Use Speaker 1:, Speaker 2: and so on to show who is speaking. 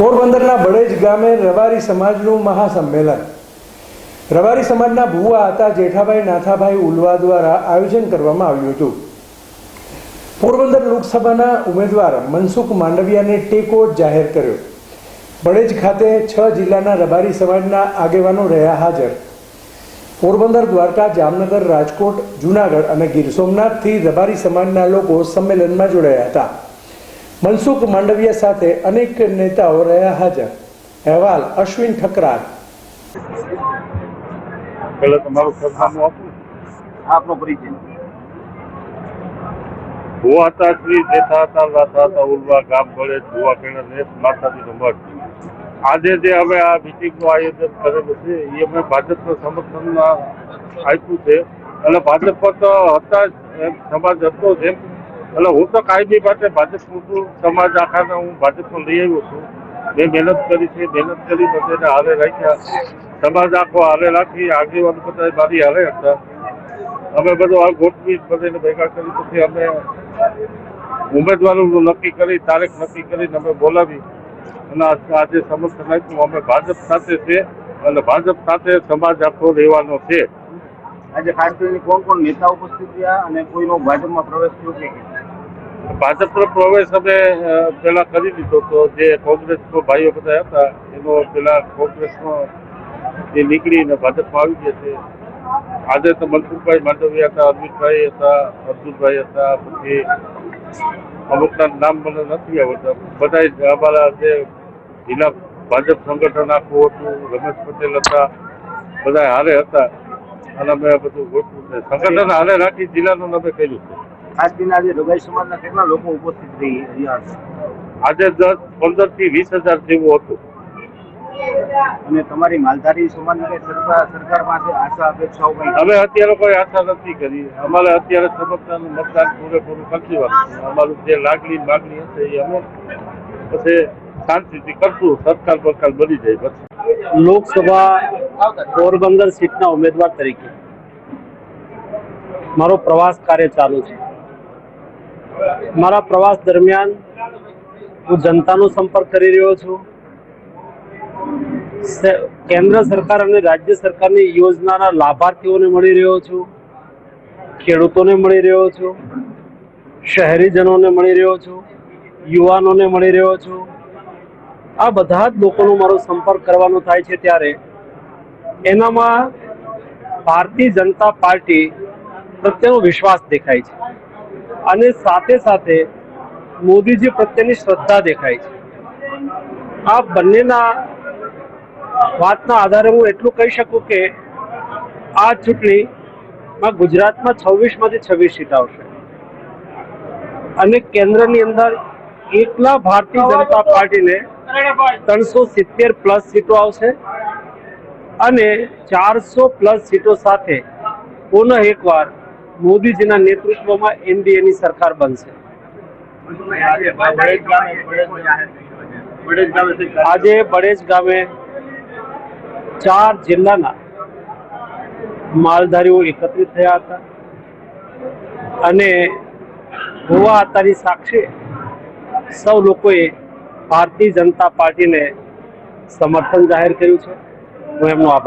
Speaker 1: પોરબંદરના બળેજ ગામે રબારી સમાજનું મહાસંમેલન. રબારી સમાજના ભુવા હતા જેઠાભાઈ, નાથાભાઈ ઉલવા દ્વારા આયોજન કરવામાં આવ્યું હતું. પોરબંદર લોકસભાના ઉમેદવાર મનસુખ માંડવિયાને ટેકો જાહેર કર્યો. બળેજ ખાતે છ જિલ્લાના રબારી સમાજના આગેવાનો રહ્યા હાજર. પોરબંદર, દ્વારકા, જામનગર, રાજકોટ, જુનાગઢ અને ગીર સોમનાથથી રબારી સમાજના લોકો સંમેલનમાં જોડાયા હતા. મનસુખ માંડવિયા સાથે અનેક નેતાઓ રહ્યા હાજર. અહેવાલ અશ્વિન ઠકરાર.
Speaker 2: પેલા તમારું સરનામું આપું
Speaker 3: આપનો પરિચય.
Speaker 2: ભુવા હતા હતા લાથા હતા, ઉલવા, ગામ ભળે ભુવા ને માતાજીનો મઠ. આજે જે અમે આ મિટિંગનું આયોજન કરેલું છે એ અમે ભાજપના સમર્થનમાં આપ્યું છે. એટલે ભાજપ પર તો હતા જ સમાજ હતો જ એમ. એટલે હું તો કાયમી માટે ભાજપનું છું સમાજ આખાને હું ભાજપમાં લઈ આવ્યો છું. મેં મહેનત કરી છે, મહેનત કરી બધાને હારે રાખ્યા. સમાજ આખો હારે રાખી, આગેવાન બધા મારી હારે હતા. અમે બધું આ ગોઠવી બધાને ભેગા કરી પછી અમે ઉમેદવારોનું નક્કી કરી, તારીખ નક્કી કરીને અમે બોલાવી. અને આજે સમર્થન આપ્યું. અમે ભાજપ સાથે છે અને ભાજપ સાથે સમાજ આખો રહેવાનો છે.
Speaker 3: આજે ખાસ કરીને કોણ કોણ નેતા ઉપસ્થિત રહ્યા અને કોઈનો ભાજપમાં પ્રવેશ થયો કે?
Speaker 2: ભાજપનો પ્રવેશ અમે અ, કરી દીધો તો જે કોંગ્રેસનો ભાઈઓ બધા હતા એનો પેલા કોંગ્રેસનો એ નીકળીને ભાજપમાં આવી ગયા છે. આજે તો મનસુખભાઈ માંડવિયા હતા અમિતભાઈ હતા અર્જુનભાઈ હતા પછી અમુકના નામ મને નથી આવડતા બધા અમારા જે જિલ્લા ભાજપ સંગઠન આખું હતું રમેશ પટેલ હતા બધા હારે હતા. અને અમે બધું ગોઠવું સંગઠન હારે રાખી જિલ્લાનું અમે કર્યું
Speaker 3: ખાસ કરીને આજે રબાઈ સમાજના કેટલા લોકો ઉપસ્થિત રહી રહ્યા છે?
Speaker 2: આજે દસ પંદરથી વીસ હજાર જેવું હતું.
Speaker 3: અને તમારી માલધારી સમાજની સરકાર સરકાર પાસે આશા અપેક્ષાઓ કઈ?
Speaker 2: અમે અત્યારે કોઈ આશા નથી કરી. અમારે અત્યારે સમસ્યાનું મતદાન પૂરેપૂરું કરતી વાત અમારું જે લાગણી માગણી હશે એ અમે પછી શાંતિથી કરશું. સરકાર બરકાર બની જાય પછી.
Speaker 4: લોકસભા પોરબંદર સીટના ઉમેદવાર તરીકે મારો પ્રવાસ કાર્ય ચાલુ છે. મારા પ્રવાસ દરમિયાન હું જનતાનો સંપર્ક કરી રહ્યો છું. કેન્દ્ર સરકાર અને રાજ્ય સરકારની યોજનાના લાભાર્થીઓને મળી રહ્યો છું. ખેડૂતોને મળી રહ્યો છું. શહેરીજનોને મળી રહ્યો છું. યુવાનોને મળી રહ્યો છું. આ બધા જ લોકોનો મારો સંપર્ક કરવાનો થાય છે ત્યારે. એનામાં ભારતીય જનતા પાર્ટી પ્રત્યેનો વિશ્વાસ દેખાય છે. અને સાથે સાથે મોદીજી પ્રત્યેની શ્રદ્ધા દેખાય છે. આ બંનેના વાતના આધારે હું એટલું કહી શકું કે આ ચૂંટણીમાં ગુજરાતમાં છવ્વીસમાંથી છવ્વીસ સીટ આવશે. અને કેન્દ્રની અંદર એકલા ભારતીય જનતા પાર્ટીને ત્રણસો સિત્તેર પ્લસ સીટો આવશે અને ચારસો પ્લસ સીટો સાથે પુનઃ એકવાર મોદીજીના નેતૃત્વમાં એનડીએની સરકાર બનશે. આજે બળેજ ગામે ચાર જિલ્લાના માલધારીઓ એકત્રિત થયા હતા અને હોવા હતાની સાક્ષી સૌ લોકોએ ભારતીય જનતા પાર્ટીને સમર્થન જાહેર કર્યું છે. હું એમનો આભાર